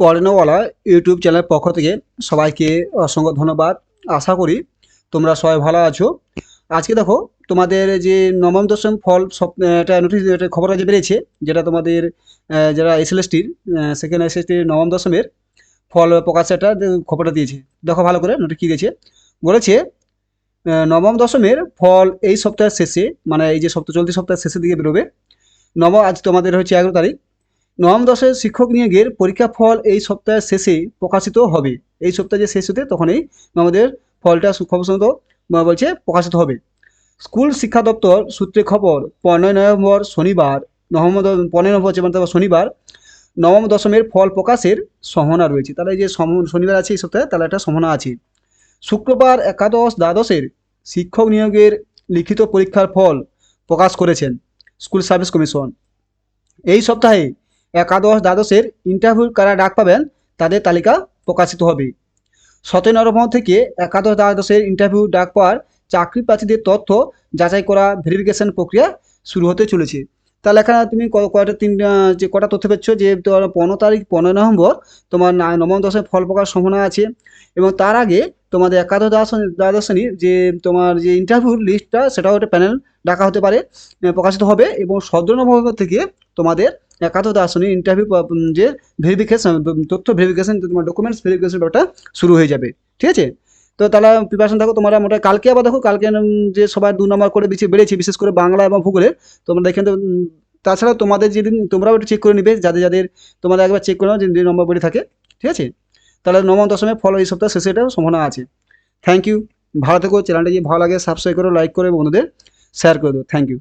পড়ানোওয়ালা YouTube চ্যানেলের পক্ষ থেকে সবাইকে অসংখ্য ধন্যবাদ। আশা করি তোমরা সবাই ভালো আছো। আজকে দেখো, তোমাদের যে নবম, দশম ফল সব এটা নোটিশ এটা খবর যে বেরিয়েছে, যেটা তোমাদের যারা এসএলএসটির সেকেন্ড এসএসটির নবম, দশমের ফল প্রকাশের একটা খবরটা দিয়েছে। দেখো ভালো করে নোটিশ কী দিয়েছে বলেছে নবম, দশমের ফল এই সপ্তাহের শেষে মানে এই যে সপ্তাহ চলতি সপ্তাহের শেষের দিকে বেরোবে। নবম, আজ তোমাদের হচ্ছে এগারো তারিখ। নবম দশের শিক্ষক নিয়োগের পরীক্ষা ফল এই সপ্তাহের শেষে প্রকাশিত হবে। এই সপ্তাহে যে শেষ হতে, তখনই আমাদের ফলটা সুখবসন্ত বলছে প্রকাশিত হবে। স্কুল শিক্ষা দপ্তর সূত্রে খবর, পনেরোই নভেম্বর শনিবার, নবম পনেরোই নভেম্বর হচ্ছে শনিবার, নবম দশমের ফল প্রকাশের সম্ভাবনা রয়েছে। তাহলে এই যে শনিবার আছে এই সপ্তাহে, তাহলে একটা সম্ভাবনা আছে। শুক্রবার একাদশ দ্বাদশের শিক্ষক নিয়োগের লিখিত পরীক্ষার ফল প্রকাশ করেছেন স্কুল সার্ভিস কমিশন। এই সপ্তাহে একাদশ দ্বাদশের ইন্টারভিউ কারা ডাক পাবেন, তাদের তালিকা প্রকাশিত হবে। সতেরো নভেম্বর থেকে একাদশ দ্বাদশের ইন্টারভিউ ডাক পাওয়ার চাকরি প্রার্থীদের তথ্য যাচাই করা ভেরিফিকেশন প্রক্রিয়া শুরু হতে চলেছে। তাহলে এখানে তুমি কয়টা তিন যে কটা তথ্য পেচ্ছ যে তোমার পনেরো তারিখ, পনেরো নভেম্বর তোমার নবম দশের ফল প্রকাশ সম্ভাবনা আছে এবং তার আগে তোমাদের একাদশ দ্বাদশ শ্রেণির যে তোমার যে ইন্টারভিউর লিস্টটা সেটাও একটা প্যানেল ডাকা হতে পারে প্রকাশিত হবে এবং সতেরো নভেম্বর থেকে তোমাদের একাদশ শ্রেণির ইন্টারভিউ যে ভেরিফিকেশন তথ্য ভেরিফিকেশন তোমার ডকুমেন্টস ভেরিফিকেশন ব্যাপারটা শুরু হয়ে যাবে ঠিক আছে? তো তাহলে প্রিপারেশন দেখো তোমরা মোটামুটি কালকে আবার দেখো কালকে যে সবাই দু নম্বর করে বেশি বেড়েছে বিশেষ করে বাংলা এবং ভূগোলে তোমরা উম, তাছাড়া তোমাদের যেদিন তোমরাও একটু চেক করে নিবে যাদের যাদের তোমাদের একবার চেক করে নাও যে নম্বর বেড়ে থাকে ঠিক আছে? তাহলে নবম দশমে ফল এই সপ্তাহ শেষে এটা সম্ভাবনা আছে। থ্যাংক ইউ ভালো থেকো চ্যানেলটা যদি ভালো লাগে সাবস্ক্রাইব করো লাইক করে বন্ধুদের শেয়ার করে দেবো থ্যাংক ইউ